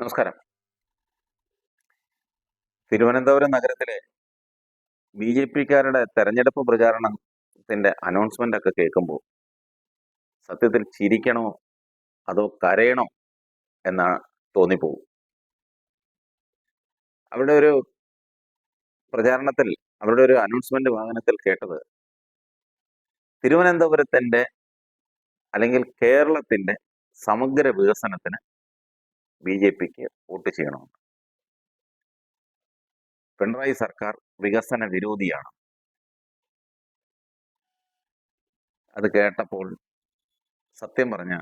നമസ്കാരം. തിരുവനന്തപുരം നഗരത്തിലെ B J പിക്കാരുടെ തെരഞ്ഞെടുപ്പ് പ്രചാരണത്തിന്റെ അനൗൺസ്മെന്റ് ഒക്കെ കേൾക്കുമ്പോൾ സത്യത്തിൽ ചിരിക്കണോ അതോ കരയണോ എന്നാണ് തോന്നിപ്പോകും അവരുടെ ഒരു പ്രചാരണത്തിൽ അവരുടെ ഒരു അനൗൺസ്മെന്റ് വാഹനത്തിൽ കേട്ടത് തിരുവനന്തപുരത്തിന്റെ അല്ലെങ്കിൽ കേരളത്തിന്റെ സമഗ്ര വികസനത്തിന് ബി ജെ പിക്ക് വോട്ട് ചെയ്യണമെന്ന്. പിണറായി സർക്കാർ വികസന വിരോധിയാണ്. അത് കേട്ടപ്പോൾ സത്യം പറഞ്ഞ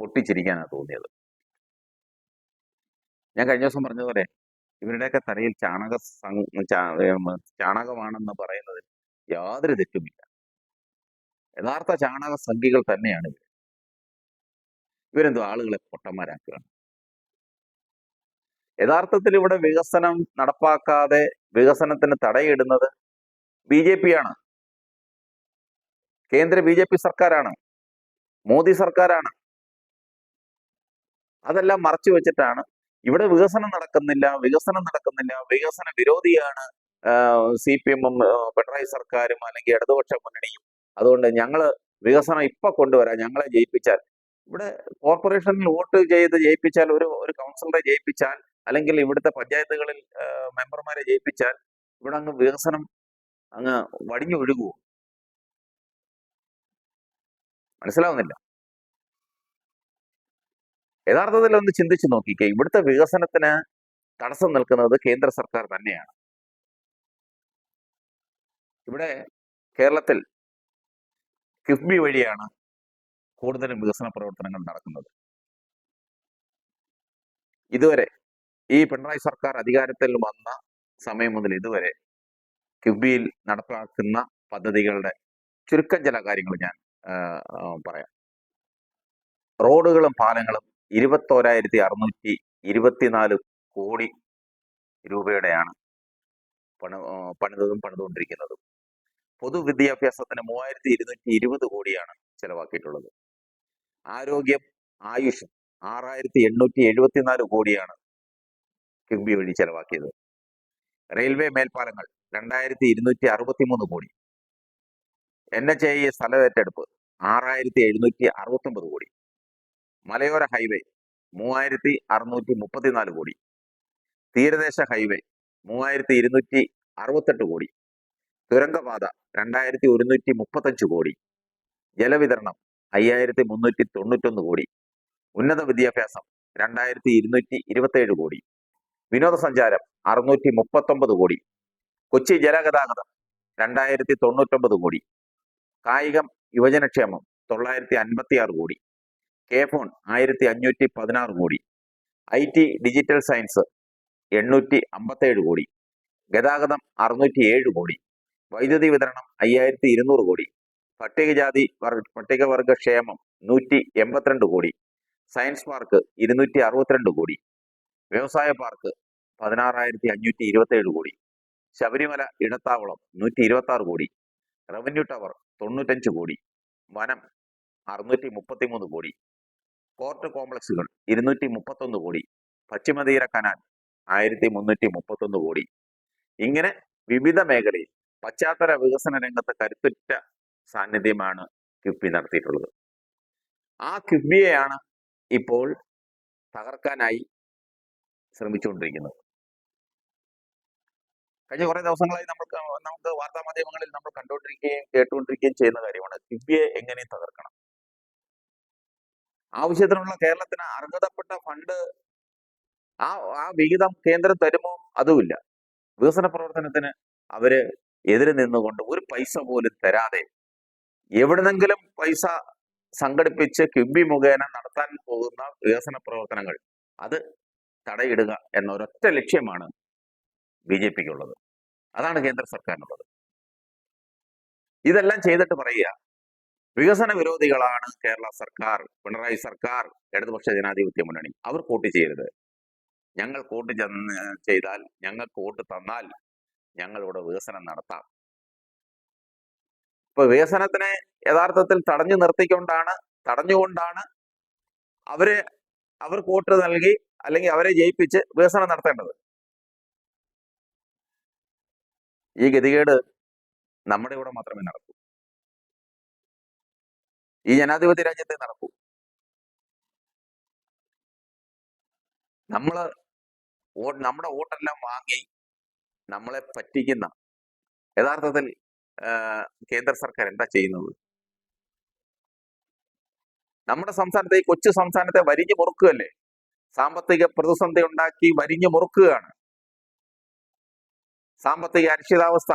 പൊട്ടിച്ചിരിക്കാനാണ് തോന്നിയത്. ഞാൻ കഴിഞ്ഞ ദിവസം പറഞ്ഞതുപോലെ ഇവരുടെയൊക്കെ തലയിൽ ചാണക ചാണകമാണെന്ന് പറയുന്നതിൽ യാതൊരു തെറ്റുമില്ല. യഥാർത്ഥ ചാണക സംഖ്യകൾ തന്നെയാണ് ഇവർ ഇവരെന്തോ ആളുകളെ പൊട്ടന്മാരാക്കുകയാണ് യഥാർത്ഥത്തിൽ ഇവിടെ വികസനം നടപ്പാക്കാതെ വികസനത്തിന് തടയിടുന്നത് ബി ജെ പി ആണ് കേന്ദ്ര ബി ജെ പി സർക്കാരാണ്. മോദി സർക്കാരാണ്. അതെല്ലാം മറച്ചു വെച്ചിട്ടാണ്. ഇവിടെ വികസനം നടക്കുന്നില്ല വികസനം നടക്കുന്നില്ല വികസന വിരോധിയാണ് സി പി എമ്മും പിണറായി സർക്കാരും അല്ലെങ്കിൽ ഇടതുപക്ഷ മുന്നണിയും. അതുകൊണ്ട് ഞങ്ങൾ വികസനം ഇപ്പൊ കൊണ്ടുവരാം. ഞങ്ങളെ ജയിപ്പിച്ചാൽ ഇവിടെ കോർപ്പറേഷനിൽ വോട്ട് ചെയ്ത് ജയിപ്പിച്ചാൽ ഒരു ഒരു കൗൺസിലറെ ജയിപ്പിച്ചാൽ അല്ലെങ്കിൽ ഇവിടുത്തെ പഞ്ചായത്തുകളിൽ മെമ്പർമാരെ ജയിപ്പിച്ചാൽ ഇവിടെ അങ്ങ് വികസനം അങ്ങ് വടിഞ്ഞു ഒഴുകുവോ? മനസ്സിലാവുന്നില്ല. യഥാർത്ഥത്തിൽ ഒന്ന് ചിന്തിച്ചു നോക്കിക്കേ. ഇവിടുത്തെ വികസനത്തിന് തടസ്സം നിൽക്കുന്നത് കേന്ദ്ര സർക്കാർ തന്നെയാണ്. ഇവിടെ കേരളത്തിൽ കിഫ്ബി വഴിയാണ് കൂടുതലും വികസന പ്രവർത്തനങ്ങൾ നടക്കുന്നത്. ഇതുവരെ ഈ പിണറായി സർക്കാർ അധികാരത്തിൽ വന്ന സമയം മുതൽ ഇതുവരെ കിഫ്ബിയിൽ നടപ്പാക്കുന്ന പദ്ധതികളുടെ ചുരുക്കം ചില കാര്യങ്ങൾ ഞാൻ പറയാം. റോഡുകളും പാലങ്ങളും ഇരുപത്തോരായിരത്തി അറുന്നൂറ്റി ഇരുപത്തിനാല് കോടി രൂപയുടെയാണ് പണി പണിതതും പണിതുകൊണ്ടിരിക്കുന്നതും. പൊതുവിദ്യാഭ്യാസത്തിന് മൂവായിരത്തി ഇരുന്നൂറ്റി ഇരുപത് കോടിയാണ് ചെലവാക്കിയിട്ടുള്ളത്. ആരോഗ്യം ആയുഷ് ആറായിരത്തി എണ്ണൂറ്റി എഴുപത്തിനാല് കോടിയാണ് കിഫ്ബി വഴി ചെലവാക്കിയത്. റെയിൽവേ മേൽപ്പാലങ്ങൾ രണ്ടായിരത്തി ഇരുന്നൂറ്റി അറുപത്തി മൂന്ന് കോടി. എൻ എച്ച് ഐ സ്ഥല ഏറ്റെടുപ്പ് ആറായിരത്തി എഴുന്നൂറ്റി അറുപത്തി ഒമ്പത് കോടി. മലയോര ഹൈവേ മൂവായിരത്തി അറുന്നൂറ്റി മുപ്പത്തിനാല് കോടി. തീരദേശ ഹൈവേ മൂവായിരത്തി ഇരുന്നൂറ്റി അറുപത്തെട്ട് കോടി. തുരങ്കപാത രണ്ടായിരത്തി ഒരുന്നൂറ്റി മുപ്പത്തഞ്ച് കോടി. ജലവിതരണം അയ്യായിരത്തി മുന്നൂറ്റി തൊണ്ണൂറ്റൊന്ന് കോടി. ഉന്നത വിദ്യാഭ്യാസം രണ്ടായിരത്തി ഇരുന്നൂറ്റി ഇരുപത്തേഴ് കോടി. വിനോദസഞ്ചാരം അറുന്നൂറ്റി മുപ്പത്തൊമ്പത് കോടി. കൊച്ചി ജലഗതാഗതം രണ്ടായിരത്തി തൊണ്ണൂറ്റൊമ്പത് കോടി. കായികം യുവജനക്ഷേമം തൊള്ളായിരത്തി അൻപത്തി ആറ് കോടി. കെ ഫോൺ ആയിരത്തി അഞ്ഞൂറ്റി പതിനാറ് കോടി. ഐ ടി ഡിജിറ്റൽ സയൻസ് എണ്ണൂറ്റി അമ്പത്തേഴ് കോടി. ഗതാഗതം അറുന്നൂറ്റി ഏഴ് കോടി. വൈദ്യുതി വിതരണം അയ്യായിരത്തി ഇരുന്നൂറ് കോടി. പട്ടികജാതി വർഗ പട്ടികവർഗ ക്ഷേമം നൂറ്റി എൺപത്തിരണ്ട് കോടി. സയൻസ് പാർക്ക് ഇരുന്നൂറ്റി അറുപത്തിരണ്ട് കോടി. വ്യവസായ പാർക്ക് പതിനാറായിരത്തി അഞ്ഞൂറ്റി ഇരുപത്തേഴ് കോടി. ശബരിമല ഇടത്താവളം നൂറ്റി ഇരുപത്തി ആറ് കോടി. റവന്യൂ ടവർ തൊണ്ണൂറ്റഞ്ച് കോടി. വനം അറുന്നൂറ്റി മുപ്പത്തി മൂന്ന് കോടി. കോർട്ട് കോംപ്ലക്സുകൾ ഇരുന്നൂറ്റി മുപ്പത്തൊന്ന് കോടി പശ്ചിമതീര കനാൽ ആയിരത്തി മുന്നൂറ്റി മുപ്പത്തൊന്ന് കോടി. ഇങ്ങനെ വിവിധ മേഖലയിൽ പശ്ചാത്തല വികസന രംഗത്ത് കരുത്തുറ്റ സാന്നിധ്യമാണ് കിഫ്ബി നടത്തിയിട്ടുള്ളത്. ആ കിഫ്ബിയെയാണ് ഇപ്പോൾ തകർക്കാനായി ശ്രമിച്ചുകൊണ്ടിരിക്കുന്നത്. കഴിഞ്ഞ കുറേ ദിവസങ്ങളായി നമ്മൾ നമുക്ക് വാർത്താ മാധ്യമങ്ങളിൽ നമ്മൾ കണ്ടുകൊണ്ടിരിക്കുകയും കേട്ടുകൊണ്ടിരിക്കുകയും ചെയ്യുന്ന കാര്യമാണ് കിഫ്ബിയെ എങ്ങനെ തകർക്കണം. ആവശ്യത്തിനുള്ള കേരളത്തിന് അർഹതപ്പെട്ട ഫണ്ട് ആ ആ വിഹിതം കേന്ദ്രം തരുമോ? അതുമില്ല. വികസന പ്രവർത്തനത്തിന് അവർ എതിര് നിന്നുകൊണ്ട് ഒരു പൈസ പോലും തരാതെ എവിടുന്നെങ്കിലും പൈസ സംഘടിപ്പിച്ച് കിബി മുഖേന നടത്താൻ പോകുന്ന വികസന പ്രവർത്തനങ്ങൾ അത് തടയിടുക എന്ന ഒരൊറ്റ ലക്ഷ്യമാണ് ബി ജെ പിക്കുള്ളത്. അതാണ് കേന്ദ്ര സർക്കാരിനുള്ളത്. ഇതെല്ലാം ചെയ്തിട്ട് പറയുക വികസന വിരോധികളാണ് കേരള സർക്കാർ പിണറായി സർക്കാർ ഇടതുപക്ഷ ജനാധിപത്യ മുന്നണി. അവർ വോട്ട് ചെയ്യരുത്. ഞങ്ങൾ ചെന്ന് ചെയ്താൽ ഞങ്ങൾക്ക് വോട്ട് തന്നാൽ ഞങ്ങളിവിടെ വികസനം നടത്താം. ഇപ്പൊ വികസനത്തിനെ യഥാർത്ഥത്തിൽ തടഞ്ഞു നിർത്തിക്കൊണ്ടാണ് തടഞ്ഞുകൊണ്ടാണ് അവരെ അവർക്ക് വോട്ട് നൽകി അല്ലെങ്കിൽ അവരെ ജയിപ്പിച്ച് വികസനം നടത്തേണ്ടത്. ഈ ഗതികേട് നമ്മുടെ ഇവിടെ മാത്രമേ നടക്കൂ. ഈ ജനാധിപത്യ രാജ്യത്തെ നടക്കൂ. നമ്മൾ നമ്മുടെ വോട്ടെല്ലാം വാങ്ങി നമ്മളെ പറ്റിക്കുന്ന യഥാർത്ഥത്തിൽ കേന്ദ്ര സർക്കാർ എന്താ ചെയ്യുന്നത്? നമ്മുടെ സംസ്ഥാനത്തെ ഈ കൊച്ചു സംസ്ഥാനത്തെ വരിഞ്ഞു മുറുക്കുകയല്ലേ? സാമ്പത്തിക പ്രതിസന്ധി ഉണ്ടാക്കി വരിഞ്ഞു മുറുക്കുകയാണ്. സാമ്പത്തിക അനിശ്ചിതാവസ്ഥ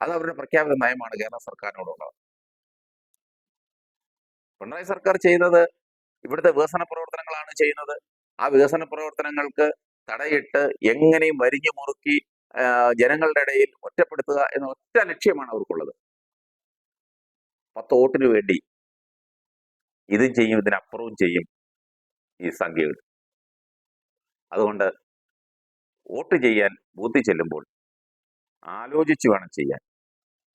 അത് അവരുടെ പ്രഖ്യാപിത നയമാണ് കേരള സർക്കാരിനോടുള്ളത്. പിണറായി സർക്കാർ ചെയ്യുന്നത് ഇവിടുത്തെ വികസന പ്രവർത്തനങ്ങളാണ് ചെയ്യുന്നത്. ആ വികസന പ്രവർത്തനങ്ങൾക്ക് തടയിട്ട് എങ്ങനെയും വരിഞ്ഞു മുറുക്കി ജനങ്ങളുടെ ഇടയിൽ ഒറ്റപ്പെടുത്തുക എന്ന ഒറ്റ ലക്ഷ്യമാണ് അവർക്കുള്ളത്. പത്ത് വോട്ടിന് വേണ്ടി ഇതും ചെയ്യും ഇതിനപ്പുറവും ചെയ്യും ഈ സംഖ്യകൾ. അതുകൊണ്ട് വോട്ട് ചെയ്യാൻ ബൂത്തിൽ ചെല്ലുമ്പോൾ ആലോചിച്ച് വേണം ചെയ്യാൻ.